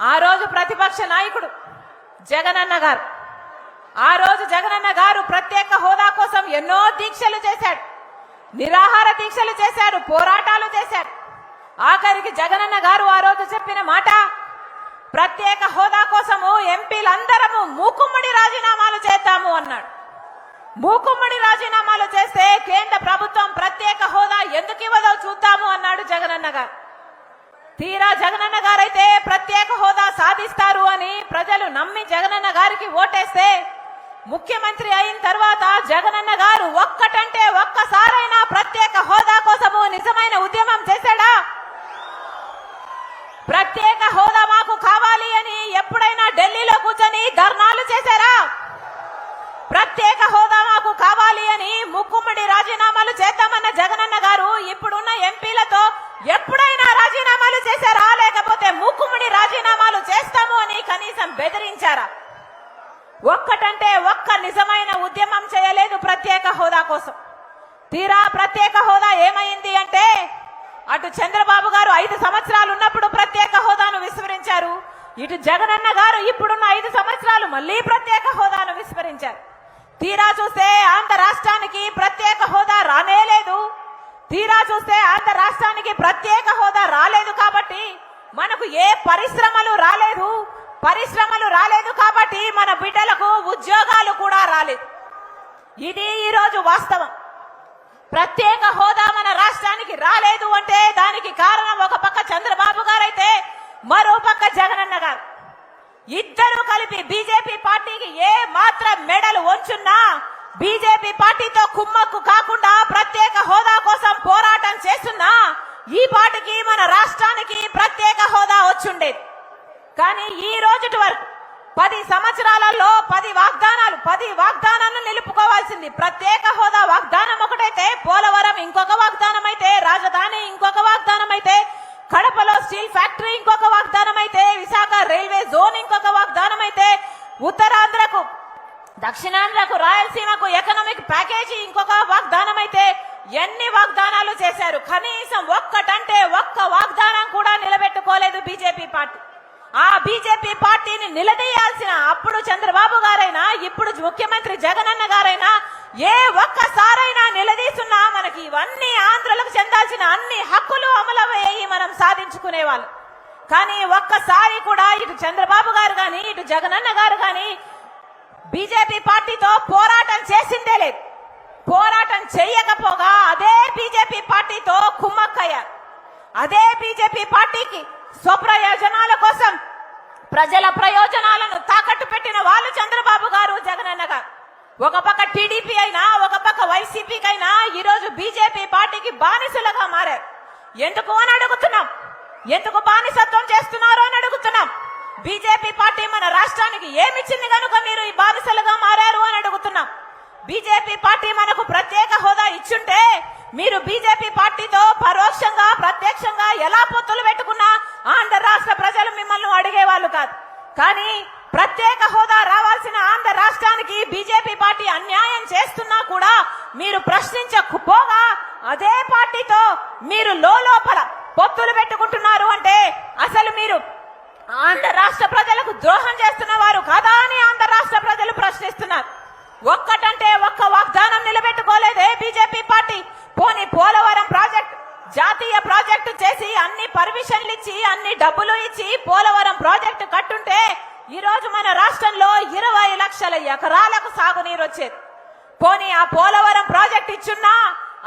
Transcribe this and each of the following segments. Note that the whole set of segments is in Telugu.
ఆ రోజు ప్రతిపక్ష నాయకుడు జగనన్న గారు. ఆ రోజు జగనన్న గారు ప్రత్యేక హోదా కోసం ఎన్నో దీక్షలు చేశాడు. నిరాహార దీక్షలు చేశారు పోరాటాలు చేశారు ఆఖరికి జగనన్న గారు ఆ రోజు చెప్పిన మాట ప్రత్యేక హోదా కోసము ఎంపీలందరము మూకుమ్మడి రాజీనామాలు చేద్దాము అన్నాడు. మూకుమ్మడి రాజీనామాలు చేస్తే కేంద్ర ప్రభుత్వం ప్రత్యేక హోదా ఎందుకు ఇవ్వదో చూద్దాము అన్నాడు జగనన్న గారు. తీరా జగనన్న గారైతే ప్రత్యేక హోదా సాధిస్తారు అని ప్రజలు నమ్మి జగనన్న గారికి ఓటేస్తే ముఖ్యమంత్రి అయిన తర్వాత జగనన్న గారు ఒక్కటంటే ఒక్కసారైనా ప్రత్యేక హోదా కోసము నిజమైన ఉద్యమం చేశాడా? ప్రత్యేక హోదా మాకు కావాలి అని ఎప్పుడైనా ఢిల్లీలో కూర్చొని ధర్నాలు చేశారా? ప్రత్యేక హోదా మాకు కావాలి అని ముక్కుమ్మడి రాజీనామాలు చేద్దామన్న జగనన్న గారు ఇప్పుడున్న ఎంపీలతో ఎప్పుడైనా రాజీనామాలు చేశారా? లేకపోతే ముక్కుమ్మడి రాజీనామాలు చేస్తాము అని కనీసం బెదిరించారా? ఒక్కటంటే ఒక్క నిజమైన ఉద్యమం చేయలేదు ప్రత్యేక హోదా కోసం. తీరా ప్రత్యేక హోదా ఏమైంది అంటే అటు చంద్రబాబు గారు ఐదు సంవత్సరాలు ఉన్నప్పుడు ప్రత్యేక హోదాను విస్మరించారు. ఇటు జగనన్న గారు ఇప్పుడున్న ఐదు సంవత్సరాలు మళ్ళీ ప్రత్యేక హోదాను విస్మరించారు. తీరా చూస్తే ఆంధ్ర రాష్ట్రానికి ప్రత్యేక హోదా రానే లేదు తీరా చూస్తే ఆంధ్ర రాష్ట్రానికి ప్రత్యేక హోదా రాలేదు కాబట్టి మనకు ఏ పరిశ్రమలు రాలేదు. పరిశ్రమలు రాలేదు కాబట్టి మన బిడ్డలకు ఉద్యోగాలు కూడా రాలేదు. ఇది ఈరోజు వాస్తవం. ప్రత్యేక హోదా మన రాష్ట్రానికి రాలేదు అంటే దానికి కారణం ఒక పక్క చంద్రబాబు గారైతే మరో పక్క జగనన్న గారు. ఇద్దరు కలిపి బీజేపీ పార్టీకి ఏ మాత్రం మెడలు వంచున్నా బీజేపీ పార్టీతో కుమ్మక్కు కాకుండా ప్రత్యేక హోదా కోసం పోరాటం చేస్తున్నా ఈ పాటికి మన రాష్ట్రానికి ప్రత్యేక హోదా వచ్చుండేది. కానీ ఈ రోజు వరకు పది సంవత్సరాలలో పది వాగ్దానాలు పది వాగ్దానాలను నిలుపుకోవాల్సింది. ప్రత్యేక హోదా వాగ్దానం ఒకటైతే పోలవరం ఇంకొక వాగ్దానం అయితే రాజధాని ఇంకొక వాగ్దానం అయితే కడపలో స్టీల్ ఫ్యాక్టరీ ఇంకొక వాగ్దానం అయితే విశాఖ రైల్వే జోన్ ఇంకొక వాగ్దానం అయితే ఉత్తరాంధ్రకు దక్షిణాంధ్రకు రాయలసీమకు ఎకనామిక్ ప్యాకేజీ ఇంకొక వాగ్దానం అయితే ఎన్ని వాగ్దానాలు చేశారు? కనీసం ఒక్కటంటే ఒక్క వాగ్దానం కూడా నిలబెట్టుకోలేదు బీజేపీ పార్టీ. ఆ బీజేపీ పార్టీని నిలదీయాల్సిన అప్పుడు చంద్రబాబు గారైనా ఇప్పుడు ముఖ్యమంత్రి జగనన్న గారైనా ఏ ఒక్కసారైనా నిలదీస్తున్నా మనకి ఇవన్నీ ఆంధ్రులకు చెందాల్సిన అన్ని హక్కులు అమలయ్యి మనం సాధించుకునేవాళ్ళు. కానీ ఒక్కసారి కూడా ఇటు చంద్రబాబు గారు కానీ ఇటు జగనన్న గారు కానీ బీజేపీ పార్టీతో పోరాటం చేసిందే లేదు. పోరాటం చేయకపోగా అదే బీజేపీ పార్టీతో కుమ్మక్కయ్యారు అదే బీజేపీ పార్టీకి స్వప్రయోజనాల కోసం ప్రజల ప్రయోజనాలను తాకట్టు పెట్టిన వాళ్ళు చంద్రబాబు గారు జగనన్న గారు. ఒక పక్క టీడీపీ అయినా ఒక పక్క వైసీపీకైనా ఈరోజు బీజేపీ పార్టీకి బానిసలుగా మారారు. ఎందుకు అని అడుగుతున్నాం? ఎందుకు బానిసత్వం చేస్తున్నారు అని అడుగుతున్నాం? బీజేపీ పార్టీ మన రాష్ట్రానికి ఏమిచ్చింది కనుక మీరు ఈ బానిసలుగా మారారు అని అడుగుతున్నాం. బీజేపీ పార్టీ మనకు ప్రత్యేక హోదా ఇచ్చుంటే మీరు బీజేపీ పార్టీతో పరోక్షంగా ప్రత్యక్షంగా ఎలా పొత్తులు పెట్టుకున్నా ఆంధ్ర రాష్ట్ర ప్రజలు మిమ్మల్ని అడిగేవాళ్ళు కాదు. కానీ ప్రత్యేక హోదా రావాల్సిన ఆంధ్ర రాష్ట్రానికి బీజేపీ పార్టీ అన్యాయం చేస్తున్నా కూడా మీరు ప్రశ్నించకపోగా అదే పార్టీతో మీరు లోపల పొత్తులు పెట్టుకుంటున్నారు అంటే అసలు మీరు ఆంధ్ర రాష్ట్ర ప్రజలకు ద్రోహం చేస్తున్న వారు కాదా అని ఆంధ్ర రాష్ట్ర ప్రజలు ప్రశ్నిస్తున్నారు ఒక్కటంటే ఒక్క వాగ్దానం నిలబెట్టుకోలేదే బీజేపీ పార్టీ పోని పోలవరం ప్రాజెక్ట్ జాతీయ ప్రాజెక్టు చేసి అన్ని పర్మిషన్లు ఇచ్చి అన్ని డబ్బులు ఇచ్చి పోలవరం ప్రాజెక్టు కట్టుంటే ఈ రోజు మన రాష్ట్రంలో ఇరవై లక్షల తాగునీరు వచ్చేది. పోనీ ఆ పోలవరం ప్రాజెక్ట్ ఇచ్చున్నా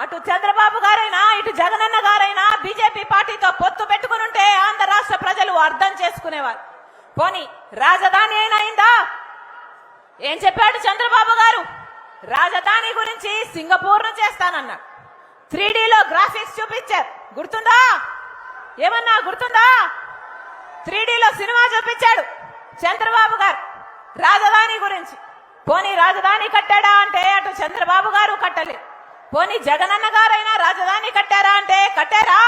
అటు చంద్రబాబు గారైనా ఇటు జగనన్న గారైనా బీజేపీ పార్టీతో పొత్తు పెట్టుకుని ఉంటే ఆంధ్ర రాష్ట్ర ప్రజలు అర్థం చేసుకునేవారు. పోనీ రాజధాని అయినా అయిందా? ఏం చెప్పాడు చంద్రబాబు గారు? రాజధాని గురించి సింగపూర్ను చేస్తానన్నాడు. త్రీ లో గ్రాఫిక్స్ చూపించారు. గుర్తుందా? ఏమన్నా గుర్తుందా? త్రీ సినిమా చూపించాడు చంద్రబాబు గారు. రాజధాని గురించి. పోనీ రాజధాని కట్టాడా అంటే అటు చంద్రబాబు గారు కట్టలే. పోనీ జగనన్న గారైనా రాజధాని కట్టారా అంటే కట్టారా?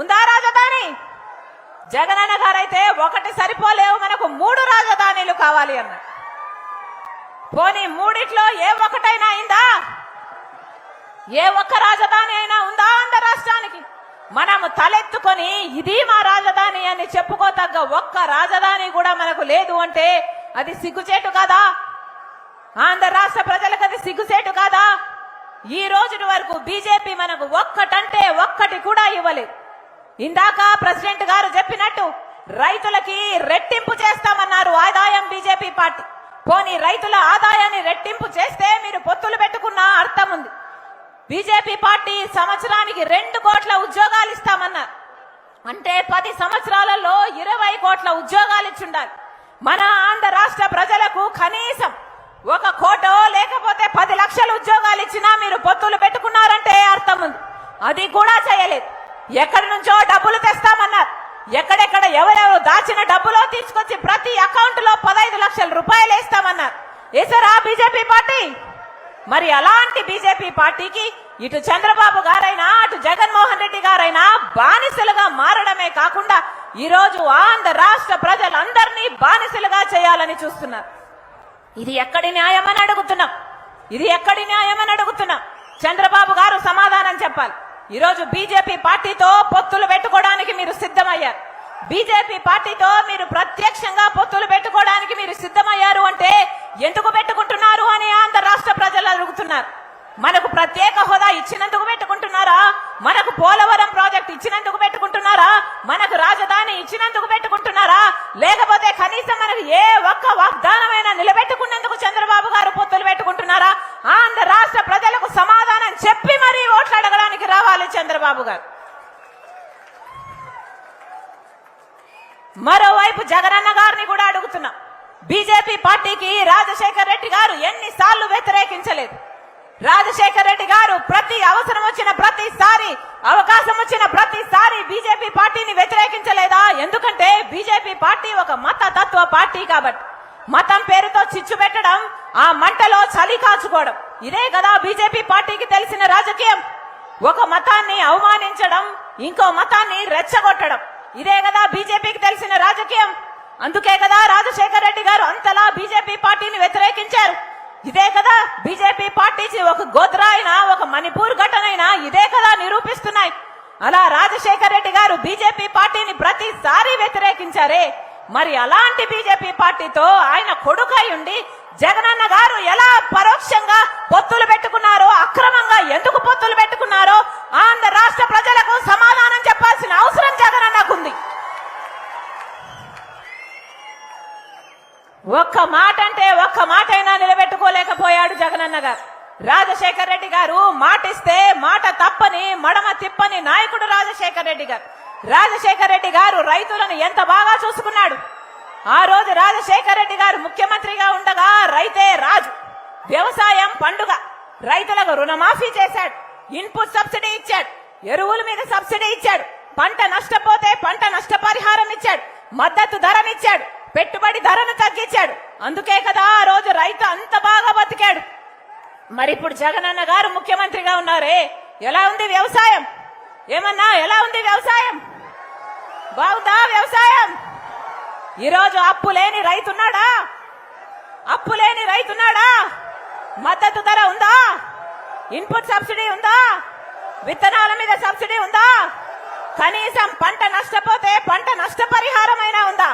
ఉందా రాజధాని? జగనన్న గారైతే ఒకటి సరిపోలేవు మనకు మూడు రాజధానిలు కావాలి అన్న. పోనీ మూడిట్లో ఏ ఒకటైనా అయిందా? ఏ ఒక్క రాజధాని అయినా ఉందా అంద రాష్ట్రానికి? మనము తలెత్తుకొని ఇది మా రాజధాని అని చెప్పుకోతగ్గ ఒక్క రాజధాని కూడా మనకు లేదు అంటే అది సిగ్గుచేటు కాదా? ఆంధ్ర రాష్ట్ర ప్రజలకు అది సిగ్గుసేటు కాదా? ఈ రోజు వరకు బీజేపీ మనకు ఒక్కటంటే ఒక్కటి కూడా ఇవ్వలేదు. ఇందాక ప్రెసిడెంట్ గారు చెప్పినట్టు రైతులకి రెట్టింపు చేస్తామన్నారు ఆదాయం బీజేపీ పార్టీ. పోనీ రైతుల ఆదాయాన్ని రెట్టింపు చేస్తే మీరు పొత్తులు పెట్టుకున్న అర్థం ఉంది. బీజేపీ పార్టీ సంవత్సరానికి రెండు కోట్ల ఉద్యోగాలు ఇస్తామన్నారు. అంటే పది సంవత్సరాలలో ఇరవై కోట్ల ఉద్యోగాలు ఇచ్చుండాలి. మన ఆంధ్ర రాష్ట్ర ప్రజలకు కనీసం ఒక కోటో లేకపోతే పది లక్షల ఉద్యోగాలు ఇచ్చినా మీరు పొత్తులు పెట్టుకున్నారంటే అర్థం ఉంది. అది కూడా చేయలేదు. ఎక్కడి నుంచో డబ్బులు తెస్తామన్నారు. ఎక్కడెక్కడ ఎవరెవరు దాచిన డబ్బులో తీసుకొచ్చి ప్రతి అకౌంట్లో పదహైదు లక్షల రూపాయలు వేస్తామన్నారు. వేసారా బీజేపీ పార్టీ? మరి అలాంటి బీజేపీ పార్టీకి ఇటు చంద్రబాబు గారైనా అటు జగన్మోహన్ రెడ్డి గారైనా బానిసలుగా మారడమే కాకుండా ఈరోజు ఆంధ్ర రాష్ట్ర ప్రజలందరినీ బానిసలుగా చేయాలని చూస్తున్నారు. ఇది ఎక్కడి న్యాయమని అని అడుగుతున్నాం? ఇది ఎక్కడి న్యాయమని అని అడుగుతున్నాం? చంద్రబాబు గారు సమాధానం చెప్పాలి. ఈరోజు బీజేపీ పార్టీతో పొత్తులు పెట్టుకోవడానికి మీరు సిద్ధమయ్యారు. బీజేపీ పార్టీతో మీరు ప్రత్యక్షంగా పొత్తులు పెట్టుకోవడానికి మీరు సిద్ధమయ్యారు అంటే ఎందుకు పెట్టుకుంటున్నారు అని ఆంధ్ర రాష్ట్ర ప్రజలు అడుగుతున్నారు. మనకు ప్రత్యేక హోదా ఇచ్చినందుకు పెట్టుకుంటున్నారా మనకు పోలవరం ప్రాజెక్ట్ ఇచ్చినందుకు పెట్టుకుంటున్నారా మనకు రాజధాని ఇచ్చినందుకు పెట్టుకుంటున్నారా లేకపోతే కనీసం మనకు ఏ ఒక్క వాగ్దానమైనా నిలబెట్టుకున్నందుకు చంద్రబాబు గారు పొత్తులు పెట్టుకుంటున్నారా ఆంధ్ర రాష్ట్ర ప్రజలకు సమాధానం చెప్పి మరీ ఓట్లు అడగడానికి రావాలి చంద్రబాబు గారు మరోవైపు జగనన్న గారిని కూడా అడుగుతున్నా బీజేపీ రాజశేఖర్ రెడ్డి గారు ఎన్నిసార్లు వ్యతిరేకించలేదు. రాజశేఖర్ రెడ్డి గారు ప్రతి అవసరం వచ్చిన ప్రతిసారి అవకాశం వచ్చిన ప్రతిసారి బీజేపీ పార్టీని వ్యతిరేకించలేదా? ఎందుకంటే బీజేపీ పార్టీ ఒక మత తత్వ పార్టీ కాబట్టి. మతం పేరుతో చిచ్చు పెట్టడం ఆ మంటలో చలి కాచుకోవడం. ఇదే కదా బీజేపీ పార్టీకి తెలిసిన రాజకీయం. ఒక మతాన్ని అవమానించడం ఇంకో మతాన్ని రెచ్చగొట్టడం. ఇదే కదా బీజేపీకి తెలిసిన రాజకీయం. అందుకే కదా రాజశేఖర రెడ్డి గారు అంతలా బీజేపీ పార్టీని వ్యతిరేకించారు. ఇదే కదా బీజేపీ పార్టీ ఒక గోద్రాయినా ఒక మణిపూర్ ఘటనైనా ఇదే కదా నిరూపిస్తున్నాయి. అలా రాజశేఖర రెడ్డి గారు బీజేపీ పార్టీని ప్రతిసారి వ్యతిరేకించారే. మరి అలాంటి బీజేపీ పార్టీతో ఆయన కొడుకై ఉండి జగనన్న గారు ఎలా పరోక్షంగా పొత్తులు పెట్టుకున్నారో అక్రమంగా ఎందుకు పొత్తులు పెట్టుకున్నారో ఆంధ్ర రాష్ట్ర ప్రజలకు సమాధానం చెప్పాల్సిన అవసరం జగనన్నకుంది ఒక్క మాట అంటే ఒక్క మాట అయినా నిలబెట్టుకోలేకపోయాడు జగనన్న గారు. రాజశేఖర్ రెడ్డి గారు మాటిస్తే మాట తప్పని మడమ తిప్పని నాయకుడు రాజశేఖర్ రెడ్డి గారు. రాజశేఖర్ రెడ్డి గారు రైతులను ఎంత బాగా చూసుకున్నాడు? ఆ రోజు రాజశేఖర్ రెడ్డి గారు ముఖ్యమంత్రిగా ఉండగా రైతే రాజు వ్యవసాయం పండుగ. రైతులకు రుణమాఫీ చేశాడు ఇన్పుట్ సబ్సిడీ ఇచ్చాడు ఎరువుల మీద సబ్సిడీ ఇచ్చాడు పంట నష్టపోతే పంట నష్టపరిహారం ఇచ్చాడు మద్దతు ధరనిచ్చాడు. పెట్టుబడి ధరను తగ్గించాడు. అందుకే కదా ఆ రోజు రైతు అంత బాగా బతికాడు. మరి ఇప్పుడు జగనన్న గారు ముఖ్యమంత్రిగా ఉన్నారే. ఎలా ఉంది వ్యవసాయం? ఏమన్నా ఎలా ఉంది వ్యవసాయం? బాగుందా వ్యవసాయం? ఈరోజు అప్పు లేని రైతున్నాడా? అప్పు లేని రైతున్నాడా? మద్దతు ధర ఉందా? ఇన్పుట్ సబ్సిడీ ఉందా? విత్తనాల మీద సబ్సిడీ ఉందా? కనీసం పంట నష్టపోతే పంట నష్టపరిహారమైనా ఉందా?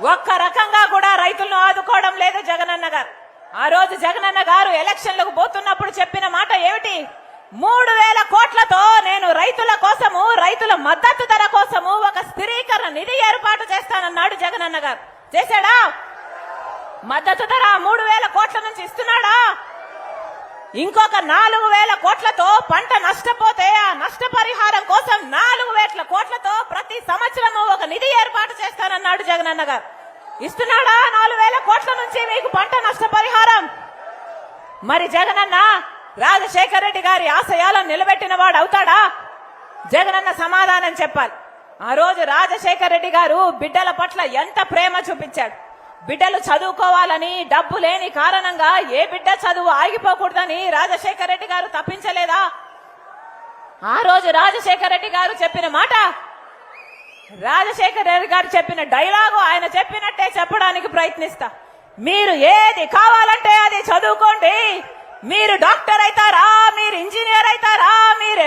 ఒక్క రకంగా కూడా రైతులను ఆదుకోవడం లేదు జగనన్న గారు. ఆ రోజు జగనన్న గారు ఎలక్షన్లకు పోతున్నప్పుడు చెప్పిన మాట ఏమిటి? మూడు వేల కోట్లతో నేను రైతుల కోసము రైతుల మద్దతు ధర కోసము ఒక స్థిరీకరణ నిధి ఏర్పాటు చేస్తానన్నాడు జగనన్న గారు. చేశాడా? మద్దతు ధర మూడు వేల కోట్ల నుంచి ఇస్తున్నాడా? ఇంకొక నాలుగు వేల కోట్లతో పంట నష్టపోతే ఆ నష్టపరిహారం కోసం నాలుగు వేల కోట్లతో ప్రతి సంవత్సరము ఒక నిధి ఏర్పాటు చేస్తానన్నాడు జగనన్న గారు. ఇస్తున్నాడా నాలుగు వేల కోట్ల నుంచి మీకు పంట నష్టపరిహారం? మరి జగనన్న రాజశేఖర రెడ్డి గారి ఆశయాలను నిలబెట్టిన వాడు అవుతాడా? జగనన్న సమాధానం చెప్పాలి. ఆ రోజు రాజశేఖర రెడ్డి గారు బిడ్డల పట్ల ఎంత ప్రేమ చూపించాడు. బిడ్డలు చదువుకోవాలని డబ్బు లేని కారణంగా ఏ బిడ్డ చదువు ఆగిపోకూడదని రాజశేఖర రెడ్డి గారు తప్పించలేదా? ఆ రోజు రాజశేఖర రెడ్డి గారు చెప్పిన మాట రాజశేఖర రెడ్డి గారు చెప్పిన డైలాగు ఆయన చెప్పినట్టే చెప్పడానికి ప్రయత్నిస్తా. మీరు ఏది కావాలంటే అది చదువుకోండి. మీరు డాక్టర్ అవుతారా? మీరు ఇంజనీర్ అవుతారా? మీరు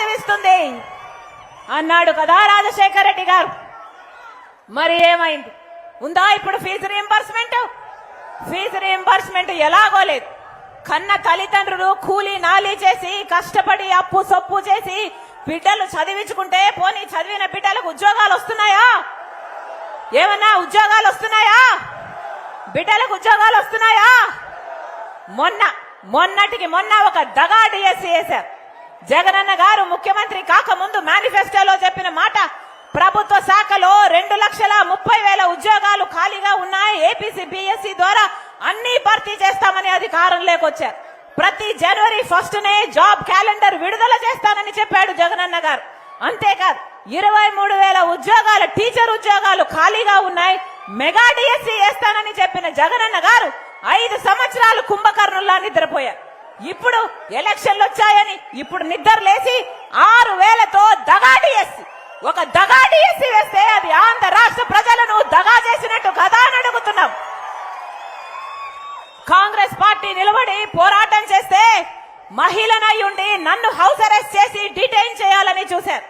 చదివిస్తుంది అన్నాడు కదా రాజశేఖర రెడ్డి గారు. మరి ఏమైంది? ఉందా ఇప్పుడు ఫీజు రియంబర్స్మెంట్ ఫీజు రియంబర్స్మెంట్ ఎలాగో లేదు. కన్న తల్లిదండ్రులు కూలీ నాలీ చేసి కష్టపడి అప్పు సొప్పు చేసి బిడ్డలు చదివించుకుంటే పోనీ చదివిన బిడ్డలకు ఉద్యోగాలు వస్తున్నాయా? ఏమన్నా ఉద్యోగాలు వస్తున్నాయా? బిడ్డలకు ఉద్యోగాలు వస్తున్నాయా? మొన్న మొన్నటికి మొన్న ఒక దగా డిఎస్సీ వేశారు జగనన్న గారు ముఖ్యమంత్రి కాకముందు మేనిఫెస్టోలో చెప్పిన మాట ప్రభుత్వ శాఖలో రెండు లక్షల ముప్పై వేల ఉద్యోగాలు ఖాళీగా ఉన్నాయి ఏపీసీ బిఎస్సి ద్వారా అన్ని భర్తీ చేస్తామని అధికారం లేకొచ్చారు. ప్రతి జనవరి ఫస్ట్ నే జాబ్ క్యాలెండర్ విడుదల చేస్తానని చెప్పాడు జగనన్న గారు. అంతేకాదు ఇరవై మూడు వేల ఉద్యోగాలు టీచర్ ఉద్యోగాలు ఖాళీగా ఉన్నాయి మెగా డిఎస్సి వేస్తానని చెప్పిన జగనన్న గారు ఐదు సంవత్సరాలు కుంభకర్ణుల్లా నిద్రపోయారు. ఇప్పుడు ఎలక్షన్లు వచ్చాయని ఇప్పుడు నిద్ర లేచి ఆరు వేలతో దగా డిఎస్సి ఒక దగా డిఎస్సి వేస్తే అది ఆంధ్ర రాష్ట్ర ప్రజలను దగా చేసినట్టు కదా అని అడుగుతున్నాం. కాంగ్రెస్ పార్టీ నిలబడి పోరాటం చేస్తే మహిళనై ఉండి నన్ను హౌస్ అరెస్ట్ చేసి డిటైన్ చేయాలని చూశారు.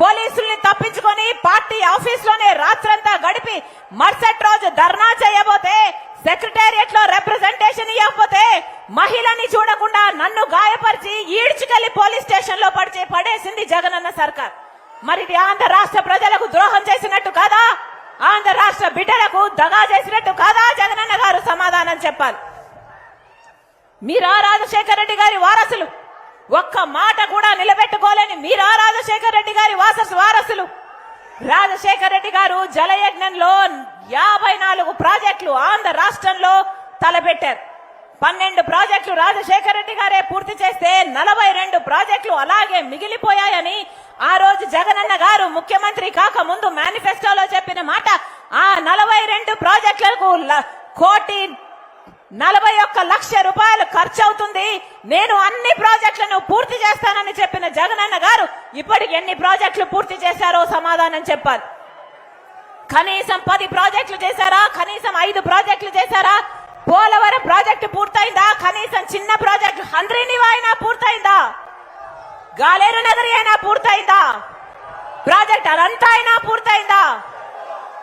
పోలీసుల్ని తప్పించుకొని పార్టీ ఆఫీస్లోనే రాత్రంతా గడిపి మరుసటి రోజు ధర్నా చేయబోతే సెక్రటేరియట్లో రిప్రజెంటేషన్ ఇవ్వకపోతే మహిళని చూడకుండా నన్ను గాయపరిచి ఈడ్చుకెళ్ళి పోలీస్ స్టేషన్లో పడిచి పడేసింది జగనన్న సర్కార్. మరి ఇది ఆంధ్ర రాష్ట్ర ప్రజలకు ద్రోహం చేసినట్టు కాదా? ఆంధ్ర రాష్ట్ర బిడ్డలకు దగా చేసినట్టు కాదా? జగనన్న గారు సమాధానం చెప్పాలి. మీరా రాజశేఖర రెడ్డి గారి వారసులు. ఒక్క మాట కూడా నిలబెట్టుకోలేని మీరా రాజశేఖర రెడ్డి గారి వారసు వారసులు. రాజశేఖర రెడ్డి గారు జలయజ్ఞంలో యాభై నాలుగు ప్రాజెక్టులు ఆంధ్ర రాష్ట్రంలో తలపెట్టారు. పన్నెండు ప్రాజెక్టులు రాజశేఖర రెడ్డి గారే పూర్తి చేస్తే నలభై రెండు ప్రాజెక్టులు అలాగే మిగిలిపోయాయని ఆ రోజు జగనన్న గారు ముఖ్యమంత్రి కాక ముందు మేనిఫెస్టోలో చెప్పిన మాట ఆ నలభై రెండు ప్రాజెక్టులకు కోటి నలభై ఒక్క లక్ష రూపాయలు ఖర్చు అవుతుంది నేను అన్ని ప్రాజెక్టులను పూర్తి చేస్తానని చెప్పిన జగనన్న ఇప్పటికి ఎన్ని ప్రాజెక్టులు పూర్తి చేశారో సమాధానం చెప్పాలి. కనీసం పది ప్రాజెక్టులు చేశారా? కనీసం ఐదు ప్రాజెక్టులు చేశారా? పోలవరం ప్రాజెక్టు పూర్తయిందా? కనీసం చిన్న ప్రాజెక్టు హంద్రీనివా అయినా పూర్తయిందా? గాలేరు నగరి అయినా పూర్తయిందా? ప్రాజెక్ట్ అదంతా అయినా పూర్తయిందా?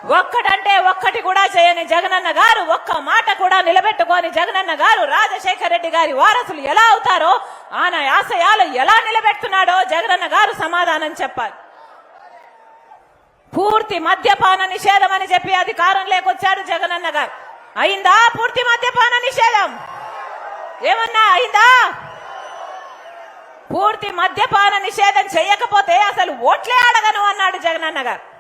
ఒక్కటంటే ఒక్కటి కూడా చేయని జగనన్న గారు ఒక్క మాట కూడా నిలబెట్టుకోని జగనన్న గారు రాజశేఖర రెడ్డి గారి వారసులు ఎలా అవుతారో ఆయన ఆశయాలు ఎలా నిలబెడుతున్నాడో జగనన్న గారు సమాధానం చెప్పాలి. పూర్తి మద్యపాన నిషేధం అని చెప్పి అధికారం లేకొచ్చాడు జగనన్న గారు. అయిందా పూర్తి మద్యపాన నిషేధం? ఏమన్నా అయిందా? పూర్తి మద్యపాన నిషేధం చేయకపోతే అసలు ఓట్లే అడగను అన్నాడు జగనన్న గారు.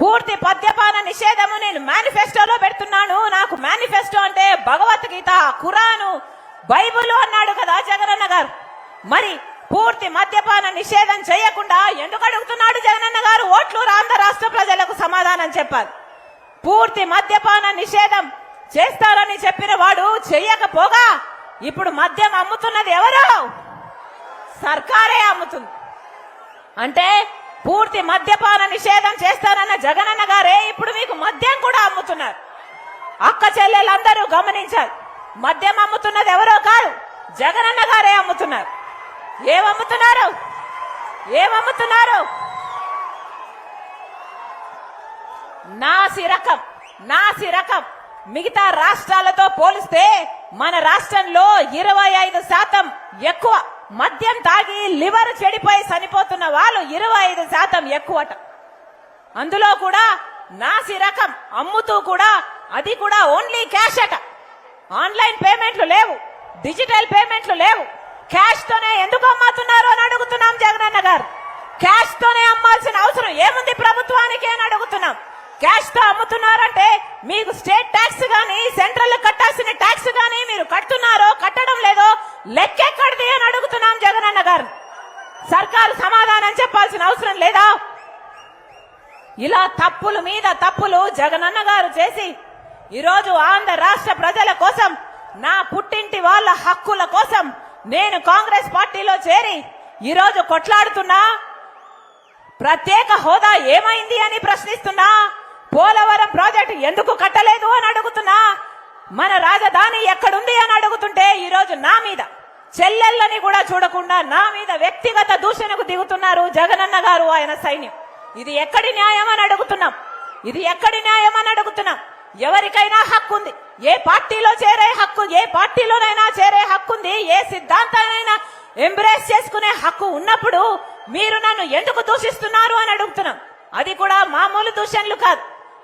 పూర్తి మద్యపాన నిషేధము నేను మేనిఫెస్టోలో పెడుతున్నాను. నాకు మేనిఫెస్టో అంటే భగవద్గీత ఖురాను బైబుల్ అన్నాడు కదా జగనన్న గారు. మరి పూర్తి మద్యపాన నిషేధం చేయకుండా ఎందుకు అడుగుతున్నాడు జగనన్న గారు? ఓట్లు ఆంధ్ర రాష్ట్ర ప్రజలకు సమాధానం చెప్పాలి. పూర్తి మద్యపాన నిషేధం చేస్తారని చెప్పిన వాడు చెయ్యకపోగా ఇప్పుడు మద్యం అమ్ముతున్నది ఎవరు? సర్కారే అమ్ముతుంది. అంటే పూర్తి మద్యపాన నిషేధం చేస్తారన్న జగనన్న గారే ఇప్పుడు మీకు మద్యం కూడా అమ్ముతున్నారు. అక్క చెల్లెలందరూ గమనించాలి. మద్యం అమ్ముతున్నది ఎవరో కాదు జగనన్న గారే అమ్ముతున్నారు. ఏమమ్ముతున్నారు ఏమమ్ముతున్నారు నాసి రకం నాసి రకం. మిగతా రాష్ట్రాలతో పోలిస్తే మన రాష్ట్రంలో ఇరవై ఐదు శాతం ఎక్కువ మద్యం తాగి లివర్ చెడిపోయి చనిపోతున్న వాళ్ళు ఇరవై ఐదు శాతం ఎక్కువట. అందులో కూడా నాసి రకం అమ్ముతూ కూడా అది కూడా ఓన్లీ క్యాష్ అట. ఆన్లైన్ పేమెంట్లు లేవు. డిజిటల్ పేమెంట్లు లేవు. క్యాష్ తోనే ఎందుకు అమ్ముతున్నారు అని అడుగుతున్నాం జగనన్న గారు. క్యాష్ తోనే అమ్మాల్సిన అవసరం. ఏముంది ప్రభుత్వానికి అని అడుగుతున్నాం. క్యాష్తో అమ్ముతున్నారంటే మీకు స్టేట్ ట్యాక్స్ గాని సెంట్రల్ కట్టాల్సిన ట్యాక్స్ గాని మీరు కడుతున్నారో కట్టడం లేదో లెక్కెక్కడిది అని అడుగుతున్నాం జగనన్న గారు. సర్కారు సమాధానం చెప్పాల్సిన అవసరం లేదా? ఇలా తప్పుల మీద తప్పులు జగనన్న గారు చేసి ఈరోజు ఆంధ్ర రాష్ట్ర ప్రజల కోసం నా పుట్టింటి వాళ్ళ హక్కుల కోసం నేను కాంగ్రెస్ పార్టీలో చేరి ఈరోజు కొట్లాడుతున్నా? ప్రత్యేక హోదా ఏమైంది అని ప్రశ్నిస్తున్నా? పోలవరం ప్రాజెక్టు ఎందుకు కట్టలేదు అని అడుగుతున్నా? మన రాజధాని ఎక్కడుంది అని అడుగుతుంటే ఈరోజు నా మీద చెల్లెళ్ళని కూడా చూడకుండా నా మీద వ్యక్తిగత దూషణకు దిగుతున్నారు జగనన్న గారు ఆయన సైన్యం. ఇది ఎక్కడి న్యాయం అని అడుగుతున్నాం. ఇది ఎక్కడి న్యాయం అని అడుగుతున్నాం. ఎవరికైనా హక్కు ఉంది. ఏ పార్టీలో చేరే హక్కు ఏ పార్టీలోనైనా చేరే హక్కు ఉంది. ఏ సిద్ధాంతానైనా ఎంబ్రేస్ చేసుకునే హక్కు ఉన్నప్పుడు మీరు నన్ను ఎందుకు దూషిస్తున్నారు అని అడుగుతున్నాం. అది కూడా మామూలు దూషణలు కాదు.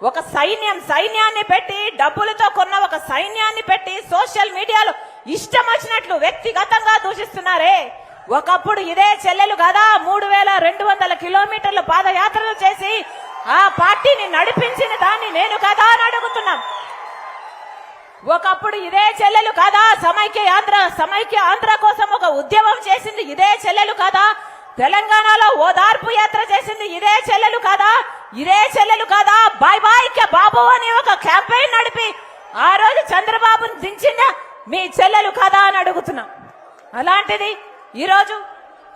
ఒక సైన్యం సైన్యాన్ని పెట్టి డబ్బులతో కొన్న ఒక సైన్యాన్ని పెట్టి సోషల్ మీడియాలో ఇష్టం వచ్చినట్లు వ్యక్తిగతంగా దూషిస్తున్నారే. ఒకప్పుడు ఇదే చెల్లెలు కదా మూడు వేల రెండు వందల కిలోమీటర్లు పాదయాత్రలు చేసి ఆ పార్టీని నడిపించిన దాన్ని నేను కదా అని అడుగుతున్నాం. ఒకప్పుడు ఇదే చెల్లెలు కదా సమైక్య ఆంధ్ర సమైక్య ఆంధ్ర కోసం ఒక ఉద్యమం చేసింది ఇదే చెల్లెలు కదా తెలంగాణలో ఓదార్పు యాత్ర చేసింది ఇదే చెల్లెలు కదా? ఇదే చెల్లెలు కదా? బాయ్ బాయ్ బాబు అని ఒక క్యాంపెయిన్ నడిపి ఆ రోజు చంద్రబాబును దించిన మీ చెల్లెలు కదా అని అడుగుతున్నాం. అలాంటిది ఈరోజు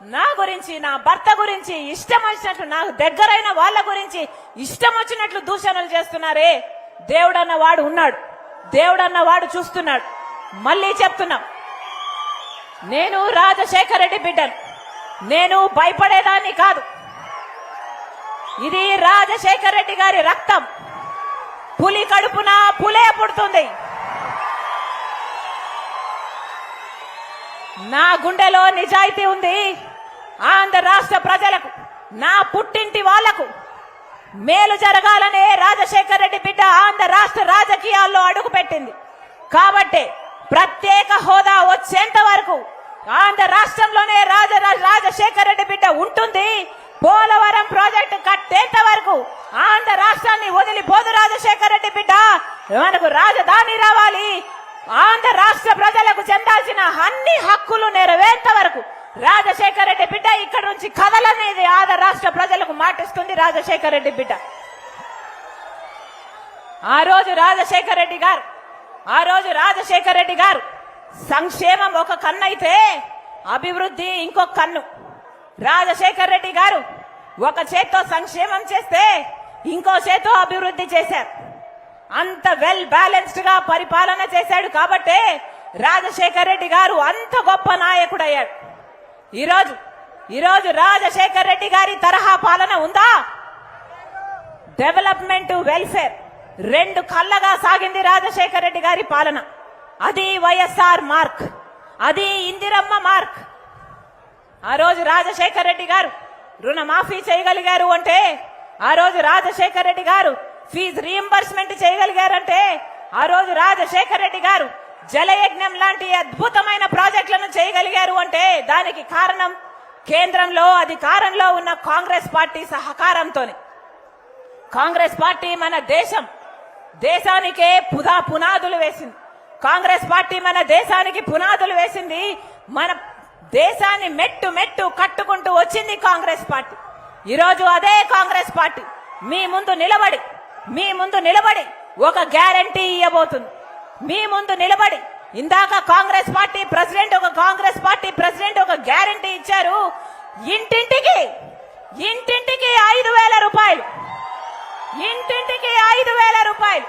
నా గురించి నా భర్త గురించి ఇష్టం వచ్చినట్లు నాకు దగ్గరైన వాళ్ళ గురించి ఇష్టం వచ్చినట్లు దూషణలు చేస్తున్నారే. దేవుడన్న వాడు ఉన్నాడు. దేవుడన్న వాడు చూస్తున్నాడు. మళ్ళీ చెప్తున్నాం. నేను రాజశేఖర రెడ్డి బిడ్డను. నేను భయపడేదాన్ని కాదు. ఇది రాజశేఖర రెడ్డి గారి రక్తం. పులి కడుపున పులే పుడుతుంది. నా గుండెలో నిజాయితీ ఉంది ఆంధ్ర రాష్ట్ర ప్రజలకు నా పుట్టింటి వాళ్ళకు. మేలు జరగాలనే రాజశేఖర రెడ్డి బిడ్డ ఆంధ్ర రాష్ట్ర రాజకీయాల్లో అడుగుపెట్టింది. కాబట్టి ప్రత్యేక హోదా వచ్చేంత వరకు ఆంధ్ర రాష్ట్రంలోనే రాజ రాజశేఖర రెడ్డి బిడ్డ ఉంటుంది. పోలవరం ప్రాజెక్టు కట్టేంత వరకు ఆంధ్ర రాష్ట్రాన్ని వదిలిపోదు రాజశేఖర రెడ్డి బిడ్డ. మనకు రాజధాని రావాలి. ఆంధ్ర రాష్ట్ర ప్రజలకు చెందాల్సిన అన్ని హక్కులు నెరవేర్త వరకు రాజశేఖర రెడ్డి బిడ్డ ఇక్కడ నుంచి కదలనేది ఆంధ్ర రాష్ట్ర ప్రజలకు మాటిస్తుంది రాజశేఖర రెడ్డి బిడ్డ. ఆ రోజు రాజశేఖర రెడ్డి గారు ఆ రోజు రాజశేఖర రెడ్డి గారు సంక్షేమం ఒక కన్ను అయితే అభివృద్ధి ఇంకొక కన్ను. రాజశేఖర్ రెడ్డి గారు ఒక చేత్తో సంక్షేమం చేస్తే ఇంకో చేత్తో అభివృద్ధి చేశారు. అంత వెల్ బ్యాలెన్స్డ్గా పరిపాలన చేశాడు కాబట్టే రాజశేఖర్ రెడ్డి గారు అంత గొప్ప నాయకుడు అయ్యాడు ఈరోజు ఈరోజు రాజశేఖర్ రెడ్డి గారి తరహా పాలన ఉందా? డెవలప్మెంట్ వెల్ఫేర్ రెండు కళ్ళగా సాగింది రాజశేఖర్ రెడ్డి గారి పాలన. అది వైఎస్ఆర్ మార్క్ అది ఇందిరమ్మ మార్క్. ఆ రోజు రాజశేఖర రెడ్డి గారు రుణమాఫీ చేయగలిగారు అంటే ఆ రోజు రాజశేఖర రెడ్డి గారు ఫీజు రీఎంబర్స్మెంట్ చేయగలిగారంటే ఆ రోజు రాజశేఖర రెడ్డి గారు జలయజ్ఞం లాంటి అద్భుతమైన ప్రాజెక్టులను చేయగలిగారు అంటే దానికి కారణం కేంద్రంలో అధికారంలో ఉన్న కాంగ్రెస్ పార్టీ సహకారంతోనే. కాంగ్రెస్ పార్టీ మన దేశం. దేశానికే పుదా పునాదులు వేసింది. కాంగ్రెస్ పార్టీ మన దేశానికి పునాదులు వేసింది. మన దేశాన్ని మెట్టు మెట్టు కట్టుకుంటూ వచ్చింది కాంగ్రెస్ పార్టీ. ఈరోజు అదే కాంగ్రెస్ పార్టీ. మీ ముందు నిలబడి మీ ముందు నిలబడి ఒక గ్యారంటీ ఇవ్వబోతుంది మీ ముందు నిలబడి ఇందాక కాంగ్రెస్ పార్టీ ప్రెసిడెంట్ ఒక కాంగ్రెస్ పార్టీ ప్రెసిడెంట్ ఒక గ్యారంటీ ఇచ్చారు. ఇంటింటికి ఇంటింటికి ఐదు వేల రూపాయలు. ఇంటింటికి ఐదు వేల రూపాయలు.